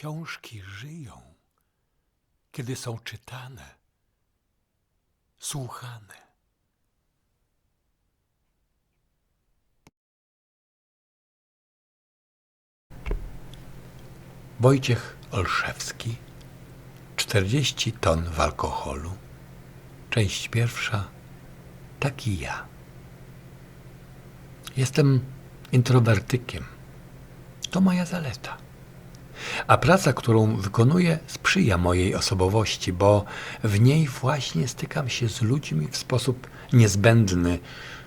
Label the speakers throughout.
Speaker 1: Książki żyją, kiedy są czytane, słuchane. Wojciech Olszewski 40 ton w alkoholu Część pierwsza Taki ja Jestem introwertykiem. To moja zaleta. A praca, którą wykonuję, sprzyja mojej osobowości, bo w niej właśnie stykam się z ludźmi w sposób niezbędny,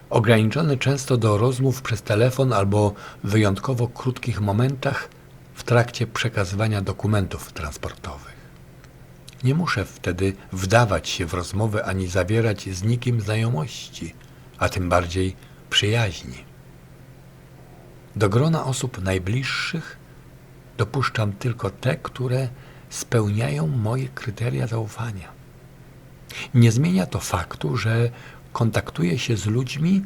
Speaker 1: ograniczony często do rozmów przez telefon albo wyjątkowo krótkich momentach w trakcie przekazywania dokumentów transportowych. Nie muszę wtedy wdawać się w rozmowy ani zawierać z nikim znajomości, a tym bardziej przyjaźni. Do grona osób najbliższych dopuszczam tylko te, które spełniają moje kryteria zaufania. Nie zmienia to faktu, że kontaktuję się z ludźmi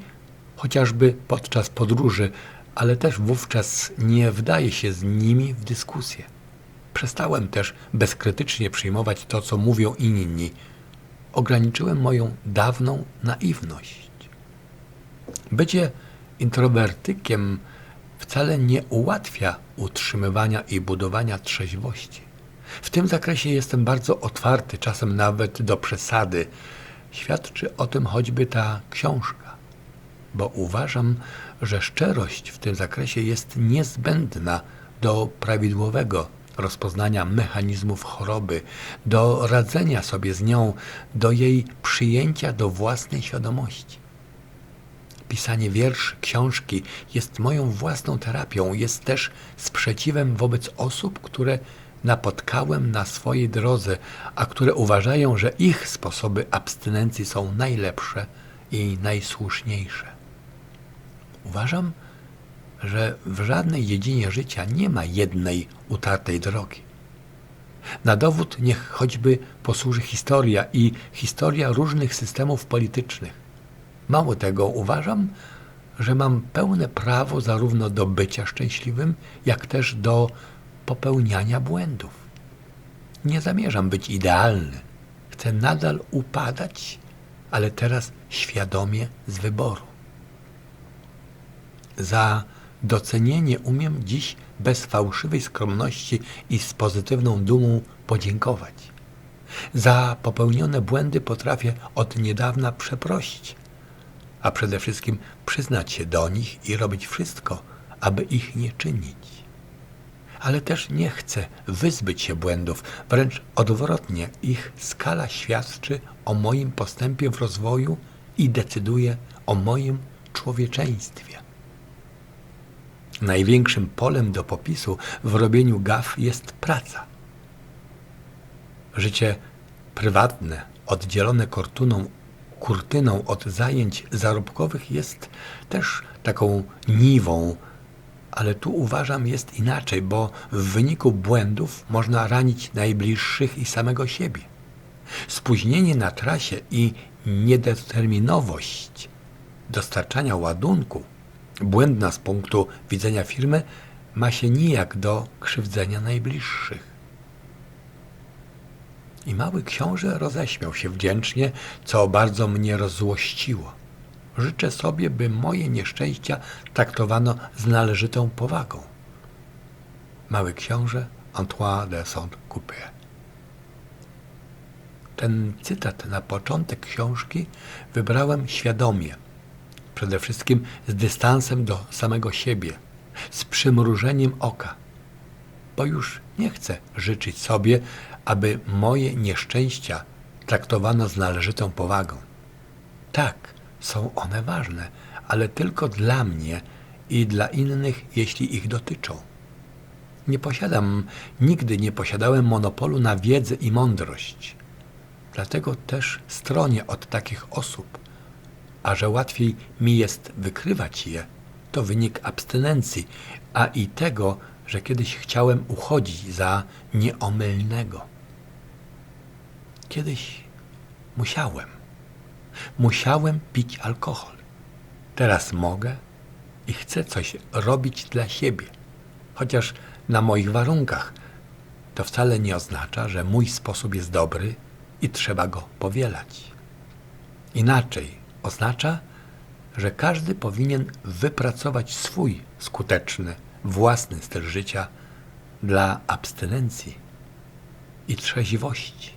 Speaker 1: chociażby podczas podróży, ale też wówczas nie wdaję się z nimi w dyskusję. Przestałem też bezkrytycznie przyjmować to, co mówią inni. Ograniczyłem moją dawną naiwność. Bycie introwertykiem wcale nie ułatwia utrzymywania i budowania trzeźwości. W tym zakresie jestem bardzo otwarty, czasem nawet do przesady. Świadczy o tym choćby ta książka, bo uważam, że szczerość w tym zakresie jest niezbędna do prawidłowego rozpoznania mechanizmów choroby, do radzenia sobie z nią, do jej przyjęcia do własnej świadomości. Pisanie wierszy, książki jest moją własną terapią, jest też sprzeciwem wobec osób, które napotkałem na swojej drodze, a które uważają, że ich sposoby abstynencji są najlepsze i najsłuszniejsze. Uważam, że w żadnej dziedzinie życia nie ma jednej utartej drogi. Na dowód niech choćby posłuży historia i historia różnych systemów politycznych Mało tego, uważam, że mam pełne prawo zarówno do bycia szczęśliwym, jak też do popełniania błędów. Nie zamierzam być idealny. Chcę nadal upadać, ale teraz świadomie z wyboru. Za docenienie umiem dziś bez fałszywej skromności i z pozytywną dumą podziękować. Za popełnione błędy potrafię od niedawna przeprosić a przede wszystkim przyznać się do nich i robić wszystko, aby ich nie czynić. Ale też nie chcę wyzbyć się błędów, wręcz odwrotnie, ich skala świadczy o moim postępie w rozwoju i decyduje o moim człowieczeństwie. Największym polem do popisu w robieniu gaf jest praca. Życie prywatne, oddzielone kortuną kurtyną od zajęć zarobkowych jest też taką niwą, ale tu uważam jest inaczej, bo w wyniku błędów można ranić najbliższych i samego siebie. Spóźnienie na trasie i niedeterminowość dostarczania ładunku, błędna z punktu widzenia firmy, ma się nijak do krzywdzenia najbliższych. I mały książę roześmiał się wdzięcznie, co bardzo mnie rozzłościło. Życzę sobie, by moje nieszczęścia traktowano z należytą powagą. Mały książę Antoine de Saint-Coupé. Ten cytat na początek książki wybrałem świadomie, przede wszystkim z dystansem do samego siebie, z przymrużeniem oka, bo już nie chcę życzyć sobie, aby moje nieszczęścia traktowano z należytą powagą. Tak, są one ważne, ale tylko dla mnie i dla innych, jeśli ich dotyczą. Nie posiadam, nigdy nie posiadałem monopolu na wiedzę i mądrość. Dlatego też stronię od takich osób, a że łatwiej mi jest wykrywać je, to wynik abstynencji, a i tego, że kiedyś chciałem uchodzić za nieomylnego. Kiedyś musiałem. Musiałem pić alkohol. Teraz mogę i chcę coś robić dla siebie, chociaż na moich warunkach. to wcale nie oznacza, że mój sposób jest dobry i trzeba go powielać. Inaczej oznacza, że każdy powinien wypracować swój skuteczny, własny styl życia dla abstynencji i trzeźwości.